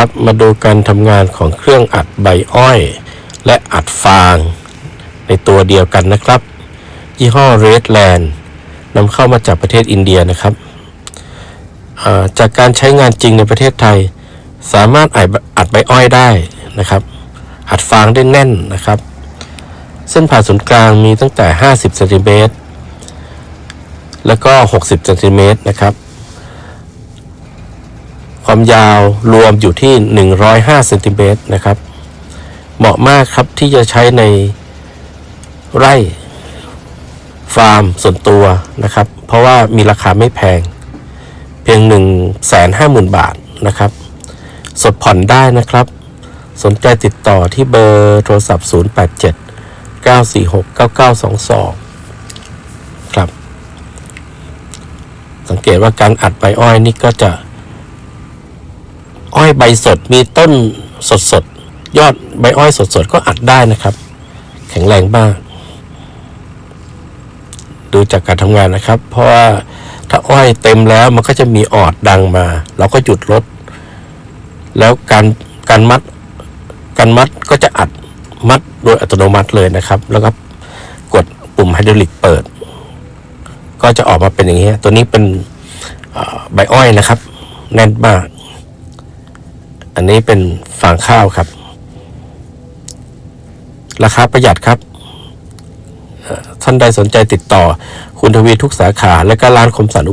ครับ มาดูการทำงานของเครื่องอัดใบอ้อย และอัดฟาง ในตัวเดียวกันนะครับ ยี่ห้อ Redland นำเข้ามาจากประเทศอินเดียนะครับจากการใช้งานจริงในประเทศไทย สามารถอัดใบอ้อยได้นะครับ อัดฟางได้แน่นนะครับ เส้นผ่าศูนย์กลางมีตั้งแต่ 50เซนติเมตรแล้วก็ 60เซนติเมตรนะครับ ความยาวรวมอยู่ที่ 105เซนติเมตรนะครับ เหมาะมากครับที่จะใช้ในไร่ฟาร์มส่วนตัวนะครับ เพราะว่ามีราคาไม่แพง เพียง 1 5 0 0 0 0 บาทนะครับ สดผ่อนได้นะครับ สนใจติดต่อที่เบอร์โทรศัพท์ 087 946 9922 ครับ สังเกตว่าการอัดใบอ้อยนี่ก็จะ อ้อยใบสดมีต้นสดสดยอดใบอ้อยสดสดก็อัดได้นะครับ แข็งแรงมาก ดูจากการทำงานนะครับ เพราะว่าถ้าอ้อยเต็มแล้วมันก็จะมีออดดังมา เราก็หยุดรถ แล้วการการมัดการมัดก็จะอัดมัดโดยอัตโนมัติเลยนะครับ แล้วก็กดปุ่มไฮดรอลิกเปิด ก็จะออกมาเป็นอย่างนี้ ตัวนี้เป็นใบอ้อยนะครับ แน่นมาก อันนี้เป็นฟางข้าวครับ ราคาประหยัดครับ ท่านใดสนใจติดต่อ คุณทวีทุกสาขา และก็ร้านคมสันอุ